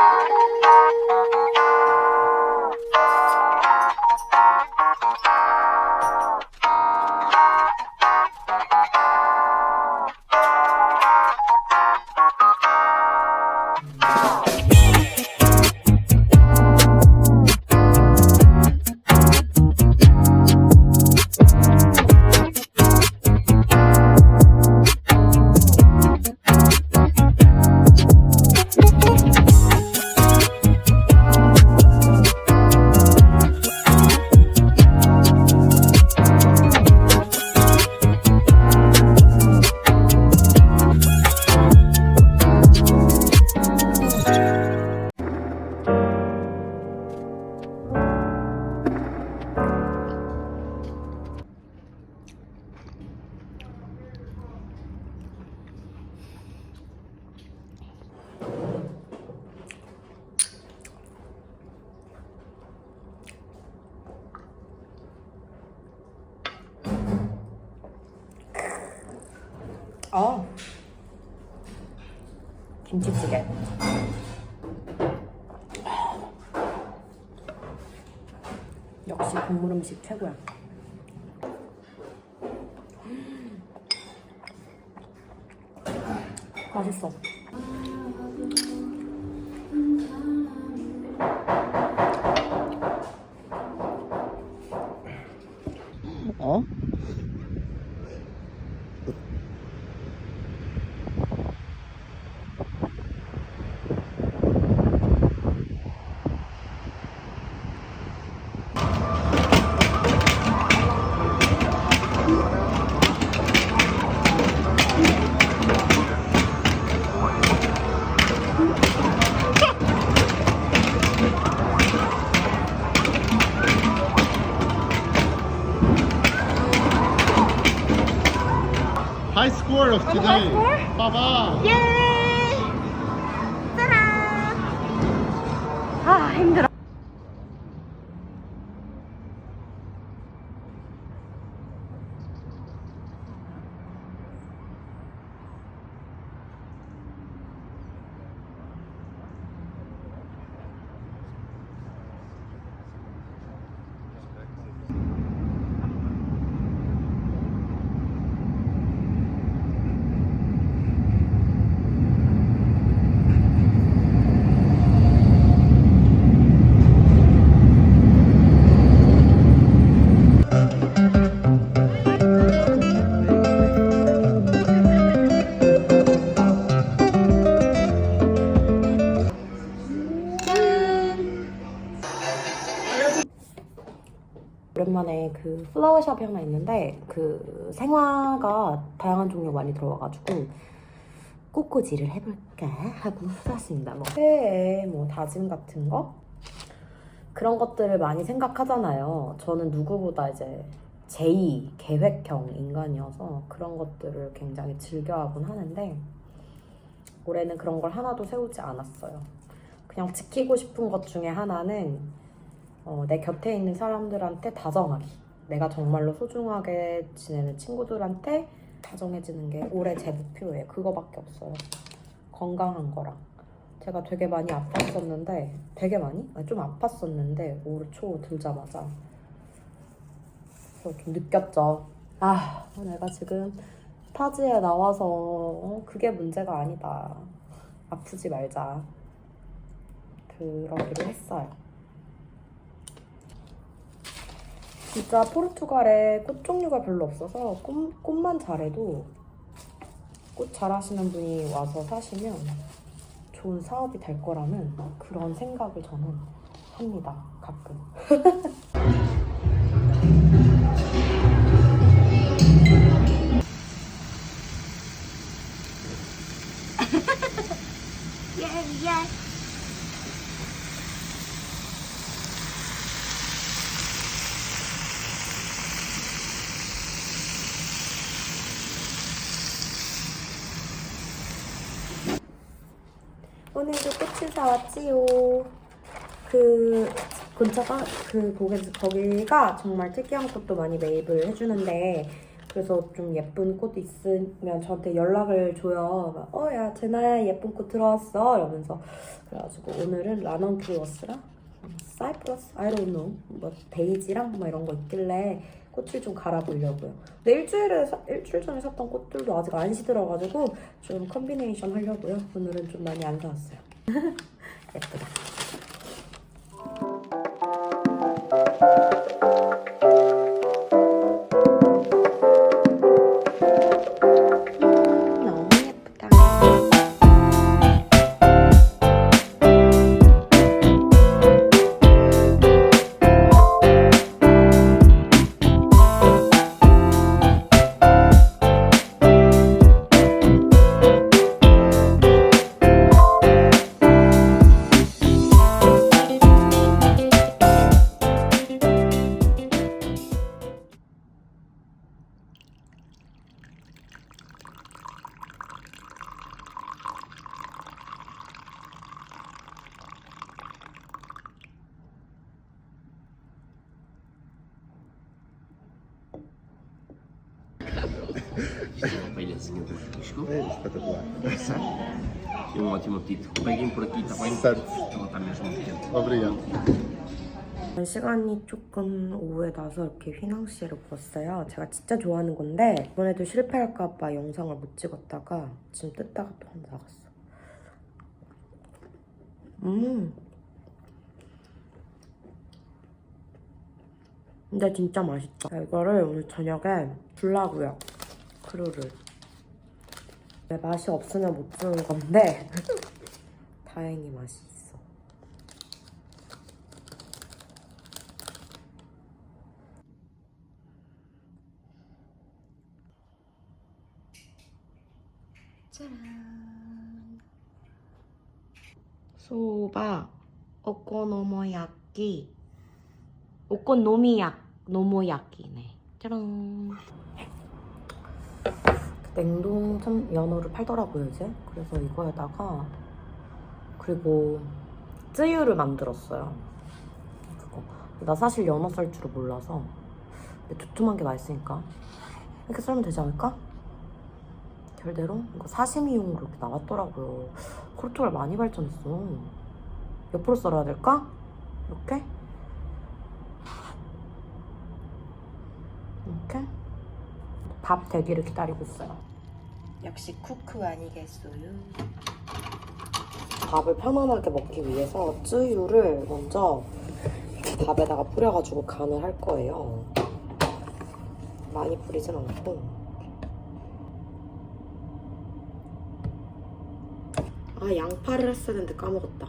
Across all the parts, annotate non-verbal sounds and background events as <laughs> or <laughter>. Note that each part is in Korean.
어. 김치찌개. 역시 국물 음식 최고야. 맛있어. Score of today. high score? 봐봐. 예! 짜란! 아, 힘들어. 오랜만에 그 플라워샵이 하나 있는데 그 생화가 다양한 종류 많이 들어와가지고 꽃꽂이를 해볼까 하고 샀습니다. 뭐 새해 뭐 다짐 같은 거 그런 것들을 많이 생각하잖아요. 저는 누구보다 이제 제2 계획형 인간이어서 그런 것들을 굉장히 즐겨하곤 하는데 올해는 그런 걸 하나도 세우지 않았어요. 그냥 지키고 싶은 것 중에 하나는 어, 내 곁에 있는 사람들한테 다정하기. 내가 정말로 소중하게 지내는 친구들한테 다정해지는 게 올해 제 목표예요. 그거밖에 없어요. 건강한 거랑. 제가 되게 많이 아팠었는데, 되게 많이? 아니, 좀 아팠었는데, 올해 초 들자마자. 그래서 좀 느꼈죠. 아, 내가 지금 타지에 나와서 어, 그게 문제가 아니다. 아프지 말자. 그러기로 했어요. 진짜 포르투갈에 꽃 종류가 별로 없어서 꽃, 꽃만 잘해도 꽃 잘하시는 분이 와서 사시면 좋은 사업이 될 거라는 그런 생각을 저는 합니다. 가끔. <laughs> 오늘도 꽃을 사왔지요. 그 근처가 그 거기, 거기가 정말 특이한 꽃도 많이 매입을 해주는데 그래서 좀 예쁜 꽃 있으면 저한테 연락을 줘요. 어, 야, 제나야 예쁜 꽃 들어왔어. 이러면서. 그래가지고 오늘은 라넌크리워스랑 사이프러스, know. 뭐 데이지랑 뭐 이런 거 있길래 꽃을 좀 갈아보려고요. 근데 일주일에, 사- 일주일 전에 샀던 꽃들도 아직 안 시들어가지고 좀 컨비네이션 하려고요. 오늘은 좀 많이 안 사왔어요. <laughs> 예쁘다. Uma palhacinha do risco. É espetacular. E um ótimo apetite. Peguem por aqui, está bem? Certo. Ela está mesmo quente. Obrigado. 시간이 조금 오후에 나서 이렇게 휘낭시에를 부었어요. 제가 진짜 좋아하는 건데 이번에도 실패할까봐 영상을 못 찍었다가 지금 뜯다가 또한번 나갔어. 음. 근데 진짜 맛있다. 자, 이거를 오늘 저녁에 줄라고요. 크루를. 네, 맛이 없으면 못 주는 건데 <laughs> 다행히 맛이 있어. 짜란. 소바 오코노모야끼 오코노미야 노모야끼네. 짜란. 냉동 참 연어를 팔더라고요 이제. 그래서 이거에다가 그리고 쯔유를 만들었어요. 그거. 나 사실 연어 썰 줄을 몰라서. 두툼한 게 맛있으니까 이렇게 썰면 되지 않을까? 결대로 이거 사시미용으로 이렇게 나왔더라고요. 포르투갈 많이 발전했어. 옆으로 썰어야 될까? 이렇게? 이렇게? 밥 되기를 기다리고 있어요. 역시 쿠크 아니겠어요? 밥을 편안하게 먹기 위해서 쯔유를 먼저 밥에다가 뿌려가지고 간을 할 거예요. 많이 뿌리진 않고. 아 양파를 했어야 되는데 까먹었다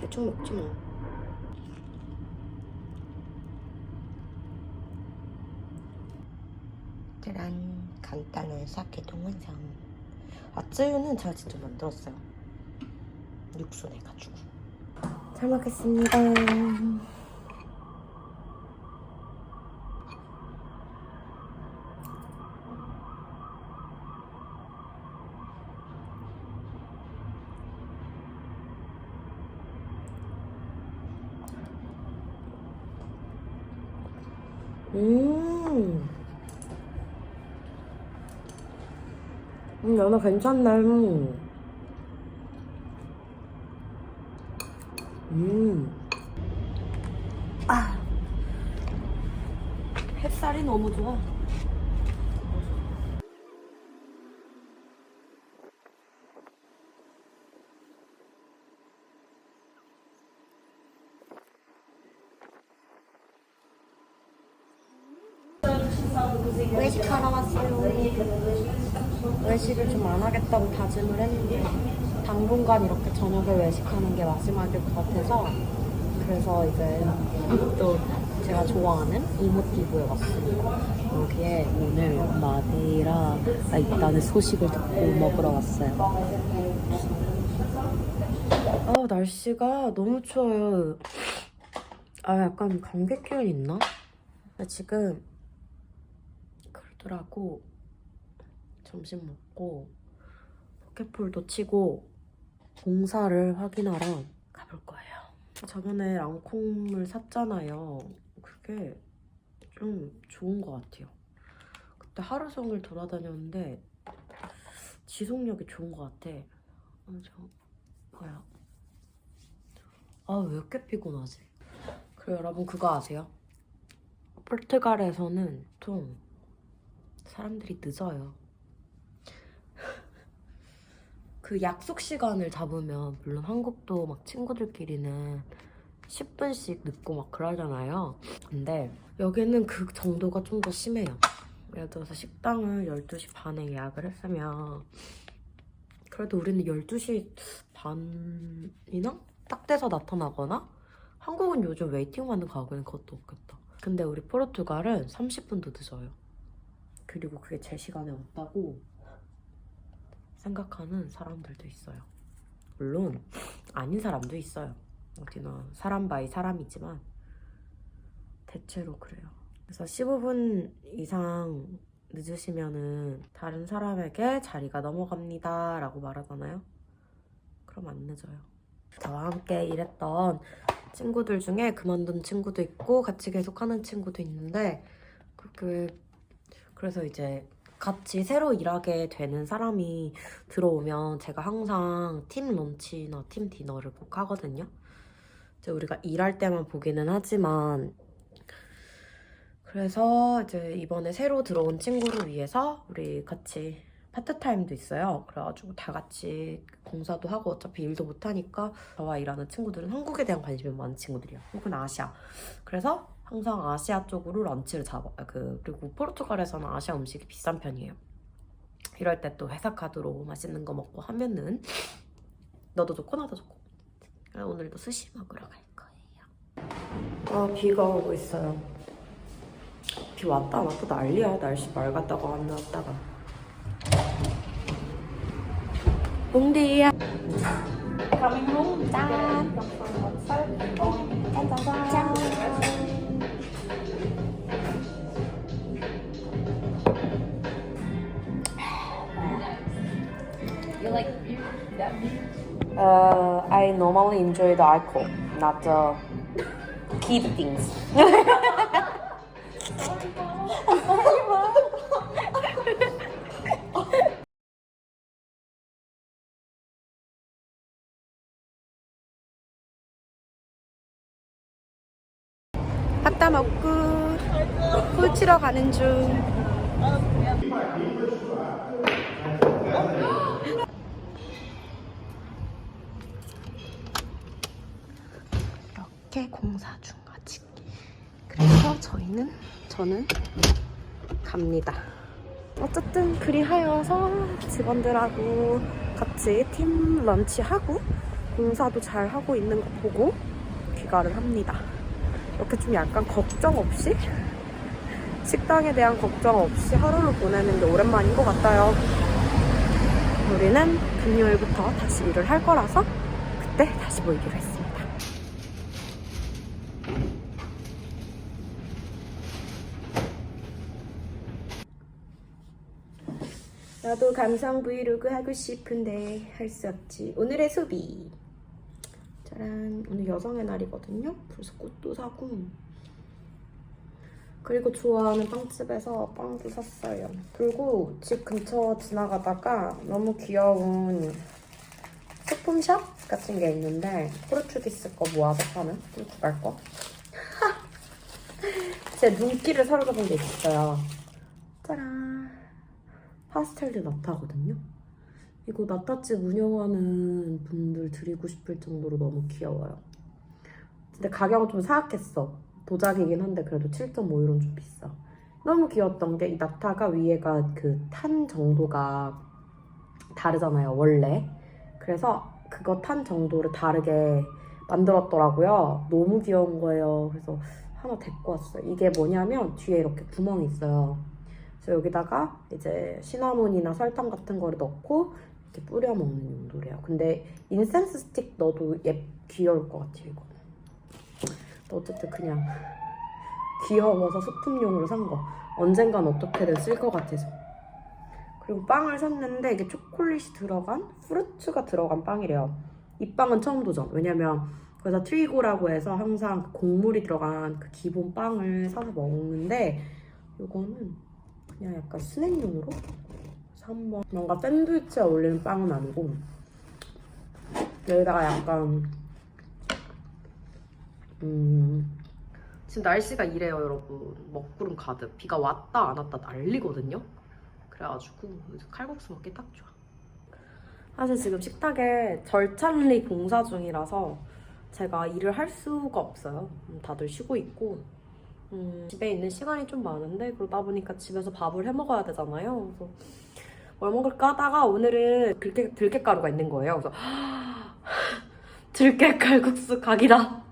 대충 먹지 뭐 간단한 사케 동원상. 아 쯔유는 제가 직접 만들었어요. 육수 내가지고. 잘 먹겠습니다 음. 음, 연어 괜찮네. 음. 아. 햇살이 너무 좋아. 외식하러 왔어요. 외식을 좀 안 하겠다고 다짐을 했는데 당분간 이렇게 저녁에 외식하는 게 마지막일 것 같아서 그래서 이제 또 제가 좋아하는 이모티브에 왔습니다. 여기에 오늘 마데이라가 있다는 소식을 듣고 먹으러 왔어요. 아 날씨가 너무 추워요. 아 약간 감기 기운 있나? 나 지금 그러더라고 점심 먹고 포켓폴도 치고 공사를 확인하러 가볼 거예요. 저번에 랑콤을 샀잖아요. 그게 좀 좋은 것 같아요. 그때 하루 종일 돌아다녔는데 지속력이 좋은 것 같아. 아, 저 뭐야? 아왜 이렇게 피곤하지? 그리고 여러분 그거 아세요? 포르투갈에서는 좀 사람들이 늦어요. 그 약속 시간을 잡으면 물론 한국도 막 친구들끼리는 10분씩 늦고 막 그러잖아요. 근데 여기는 그 정도가 좀 더 심해요. 예를 들어서 식당을 12시 반에 예약을 했으면 그래도 우리는 12시 반이나 딱 돼서 나타나거나 한국은 요즘 웨이팅 받는 가게는 그것도 없겠다. 근데 우리 포르투갈은 30분도 늦어요. 그리고 그게 제 시간에 없다고 생각하는 사람들도 있어요. 물론 아닌 사람도 있어요. 어디나 사람 바이 사람이지만 대체로 그래요. 그래서 15분 이상 늦으시면은 다른 사람에게 자리가 넘어갑니다 라고 말하잖아요. 그럼 안 늦어요. 저와 함께 일했던 친구들 중에 그만둔 친구도 있고 같이 계속 하는 친구도 있는데 그렇게 그래서 이제 같이 새로 일하게 되는 사람이 들어오면 제가 항상 팀 런치나 팀 디너를 꼭 하거든요. 이제 우리가 일할 때만 보기는 하지만 그래서 이제 이번에 새로 들어온 친구를 위해서 우리 같이 파트타임도 있어요. 그래가지고 다 같이 공사도 하고 어차피 일도 못하니까 저와 일하는 친구들은 한국에 대한 관심이 많은 친구들이야. 혹은 아시아. 그래서 항상 아시아 쪽으로 런치를 잡아. 그 그리고 포르투갈에서는 아시아 음식이 비싼 편이에요. 이럴 때 또 회사 카드로 맛있는 거 먹고 하면은 너도 좋고 나도 좋고. 그래서 오늘도 스시 먹으러 갈 거예요. 아 비가 오고 있어요. 비 왔다 안 왔다 난리야. 날씨 맑았다가 안 나왔다가. 봉디야. 감동 짠. 짠짠짠. Uh, I normally enjoy the alcohol, not the kid things. 밥다 먹고 술 치러 가는 중. 이렇게 공사 중 아직. 그래서 저희는 저는 갑니다. 어쨌든 그리하여서 직원들하고 같이 팀 런치하고 공사도 잘 하고 있는 거 보고 귀가를 합니다. 이렇게 좀 약간 걱정 없이 식당에 대한 걱정 없이 하루를 보내는 게 오랜만인 것 같아요. 우리는 금요일부터 다시 일을 할 거라서 그때 다시 모이기로 했습니다. 나도 감성 브이로그 하고 싶은데 할 수 없지. 오늘의 소비. 짜란. 오늘 여성의 날이거든요. 그래서 꽃도 사고. 그리고 좋아하는 빵집에서 빵도 샀어요. 그리고 집 근처 지나가다가 너무 귀여운 소품샵 같은 게 있는데 포르투기스 거 모아서 파는 포르투갈 거. <laughs> 제 눈길을 사로잡은 게 있어요. 짜란. 파스텔드 나타거든요. 이거 나타집 운영하는 분들 드리고 싶을 정도로 너무 귀여워요. 근데 가격은 좀 사악했어. 도자기긴 한데 그래도 7.5유로는 좀 비싸. 너무 귀여웠던 게 이 나타가 위에가 그 탄 정도가 다르잖아요, 원래. 그래서 그거 탄 정도를 다르게 만들었더라고요. 너무 귀여운 거예요. 그래서 하나 데리고 왔어요. 이게 뭐냐면 뒤에 이렇게 구멍이 있어요. 그래서 여기다가 이제 시나몬이나 설탕 같은 거를 넣고 이렇게 뿌려 먹는 용도래요. 근데 인센스 스틱 넣어도 예 귀여울 것 같아요, 이거. 어쨌든 그냥 귀여워서 소품용으로 산 거. 언젠간 어떻게든 쓸 것 같아서. 그리고 빵을 샀는데 이게 초콜릿이 들어간 프루츠가 들어간 빵이래요. 이 빵은 처음 도전. 왜냐면 그래서 트리고라고 해서 항상 그 곡물이 들어간 그 기본 빵을 사서 먹는데 이거는 그냥 약간 스낵용으로? 그래서 한번. 뭔가 샌드위치에 어울리는 빵은 아니고 여기다가 약간 음 지금 날씨가 이래요 여러분. 먹구름 가득. 비가 왔다 안 왔다 난리거든요. 그래가지고 칼국수 먹기 딱 좋아. 사실 지금 식탁에 절찬리 공사 중이라서 제가 일을 할 수가 없어요. 음, 다들 쉬고 있고 음, 집에 있는 시간이 좀 많은데 그러다 보니까 집에서 밥을 해 먹어야 되잖아요 그래서 뭘 먹을까 하다가 오늘은 들깨, 들깨가루가 있는 거예요 그래서 <gasps> 들깨 칼국수 각이다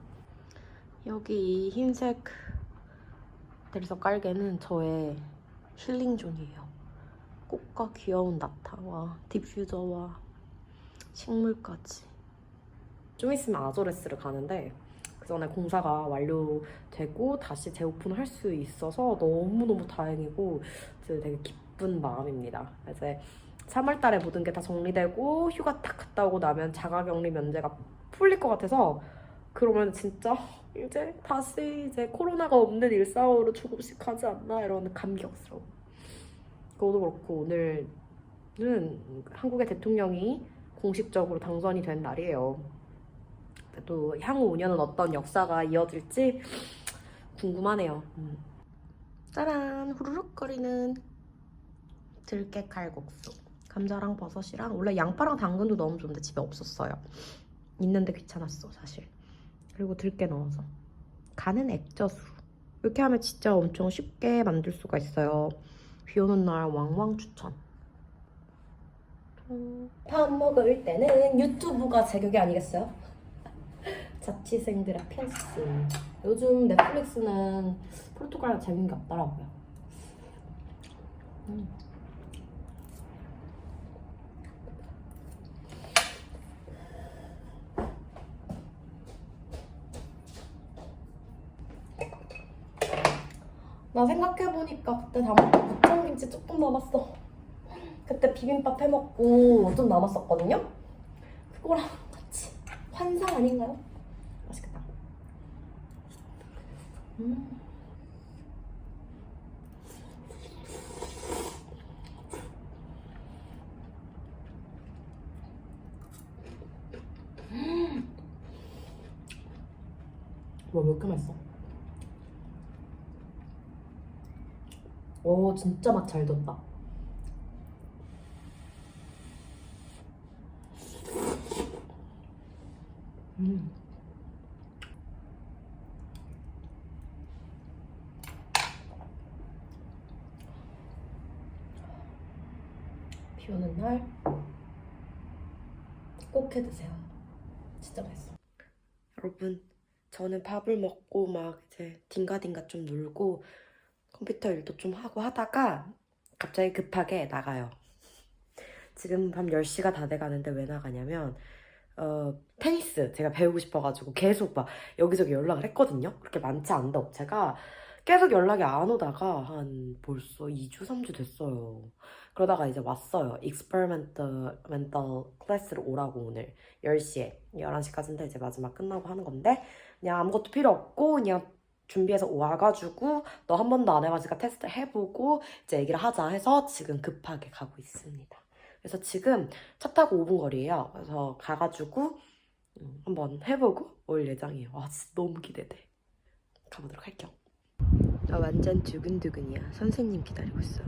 여기 이 흰색 대리석 깔개는 저의 힐링존이에요. 꽃과 귀여운 나타와 디퓨저와 식물까지. 좀 있으면 아조레스를 가는데 그 전에 공사가 완료되고 다시 재오픈을 할 수 있어서 너무너무 다행이고 이제 되게 기쁜 마음입니다. 이제 3월 달에 모든 게 다 정리되고 휴가 딱 갔다 오고 나면 자가격리 면제가 풀릴 것 같아서 그러면 진짜 이제 다시 이제 코로나가 없는 일상으로 조금씩 가지 않나 이런 감격스러워. 그것도 그렇고 오늘은 한국의 대통령이 공식적으로 당선이 된 날이에요. 또 향후 5년은 어떤 역사가 이어질지 궁금하네요. 음. 짜란 후루룩거리는 들깨 칼국수. 감자랑 버섯이랑 원래 양파랑 당근도 넣으면 좋은데 집에 없었어요. 있는데 귀찮았어 사실. 그리고 들깨 넣어서 간은 액젓으로 이렇게 하면 진짜 엄청 쉽게 만들 수가 있어요 비 오는 날 왕왕 추천 밥 먹을 때는 유튜브가 제격이 아니겠어요? 자취생들의 필수 요즘 넷플릭스는 포르투갈 재밌는 게 없더라고요 음. 나 생각해보니까 그때 다 먹고 무청김치 조금 남았어. 그때 비빔밥 해먹고 좀 남았었거든요? 그거랑 같이 환상 아닌가요? 맛있겠다. 음. 음. 와, 왜 이렇게 맛있어? 오 진짜 맛 잘 뒀다. 음. 비 오는 날 꼭 해 드세요. 진짜 맛있어. 여러분, 저는 밥을 먹고 막 이제 딩가딩가 좀 놀고 컴퓨터 일도 좀 하고 하다가 갑자기 급하게 나가요. 지금 밤 10시가 다 돼가는데 왜 나가냐면 어, 테니스 제가 배우고 싶어가지고 계속 막 여기저기 연락을 했거든요. 그렇게 많지 않은데 업체가 계속 연락이 안 오다가 한 벌써 2주, 3주 됐어요. 그러다가 이제 왔어요. 멘탈 클래스를 오라고 오늘 10시에 11시까지인데 이제 마지막 끝나고 하는 건데 그냥 아무것도 필요 없고 그냥 준비해서 와가지고 너 한 번도 안 해가지고 테스트 해보고 이제 얘기를 하자 해서 지금 급하게 가고 있습니다. 그래서 지금 차 타고 5분 거리예요. 그래서 가가지고 음, 한번 해보고 올 예정이에요. 와 진짜 너무 기대돼. 가보도록 할게요. 나 완전 두근두근이야. 선생님 기다리고 있어.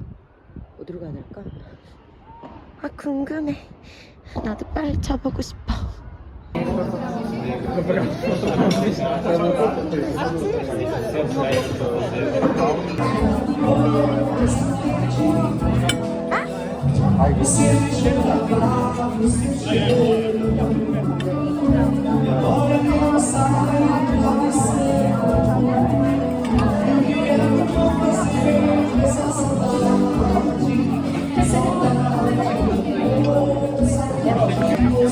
어디로 가야 될까? 아 궁금해 나도 빨리 쳐보고 싶어 아?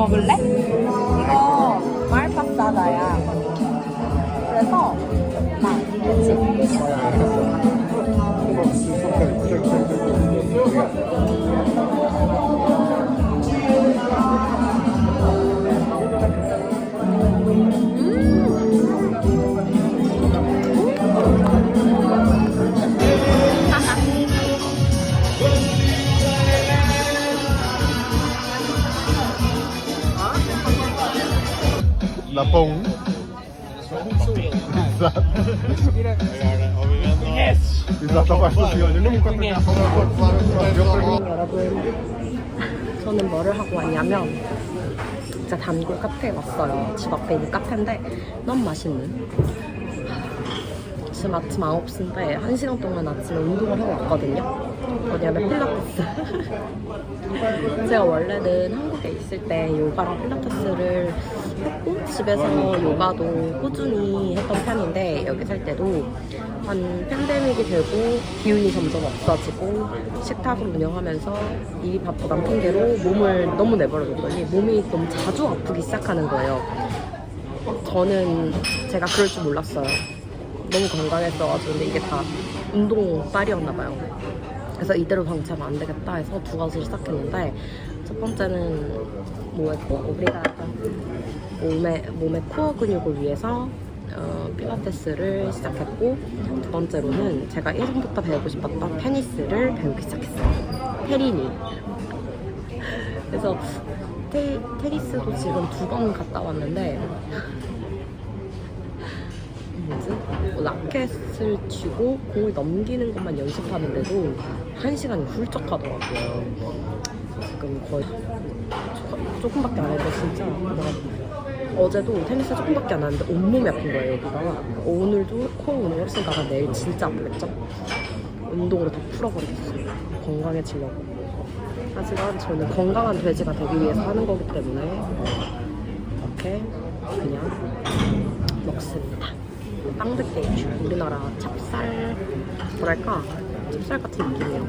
먹을래? 나뽕. Yes. Izlata başta diyor. Ne bu kadar? 여러분, 저는 진짜 단골 카페에 왔어요. 집 앞에 있는 카페인데 너무 맛있는. 지금 아침 9시인데 1시간 동안 아침에 운동을 하고 왔거든요. 뭐냐면 필라테스. <laughs> 제가 원래는 한국에 있을 때 요가랑 필라테스를 했고 집에서 요가도 꾸준히 했던 편인데 여기 살 때도 한 팬데믹이 되고 기운이 점점 없어지고 식탁을 운영하면서 일이 바쁘단 핑계로 몸을 너무 내버려뒀더니 몸이 너무 자주 아프기 시작하는 거예요. 저는 제가 그럴 줄 몰랐어요. 너무 건강했어가지고 근데 이게 다 운동빨이었나 봐요. 그래서 이대로 방치하면 안 되겠다 해서 두 가지를 시작했는데 첫 번째는 뭐에 우리가 몸의 몸의 코어 근육을 위해서 어, 필라테스를 시작했고 두 번째로는 제가 예전부터 배우고 싶었던 테니스를 배우기 시작했어요. 테리니. 그래서 테, 테니스도 지금 두 번 갔다 왔는데 뭐지? 뭐 라켓을 쥐고 공을 넘기는 것만 연습하는데도 한 시간이 훌쩍 가더라고요. 지금 거의 조- 조금밖에 안 해도 진짜 어제도 테니스 조금밖에 안 하는데 온몸이 아픈 거예요 여기가. 오늘도 코어 운동을 했으니까 아마 내일 진짜 아프겠죠? 운동으로 다 풀어버리겠어요. 건강해지려고. 하지만 저는 건강한 돼지가 되기 위해서 하는 거기 때문에 이렇게 그냥 먹습니다. 빵들깨주 우리나라 찹쌀 뭐랄까? 찹쌀 같은 느낌이에요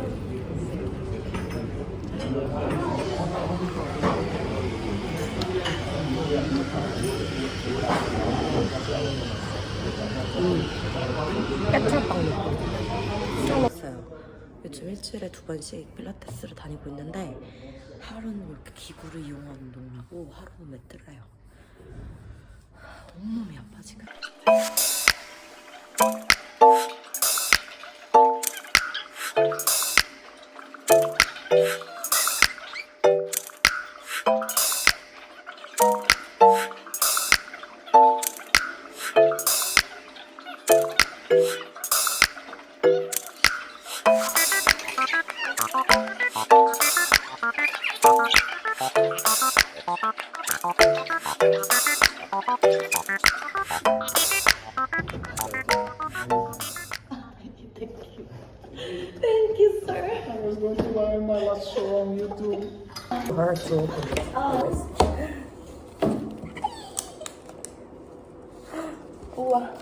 음, 깨찰빵 느낌 쩔었어요. 요즘 일주일에 두 번씩 필라테스를 다니고 있는데 하루는 이렇게 기구를 이용한 운동을 하고 하루는 매트를 해요 온몸이 아파 지금 Thank you, sir. I was going to buy my last show on YouTube. Hard open. Oh. Wow.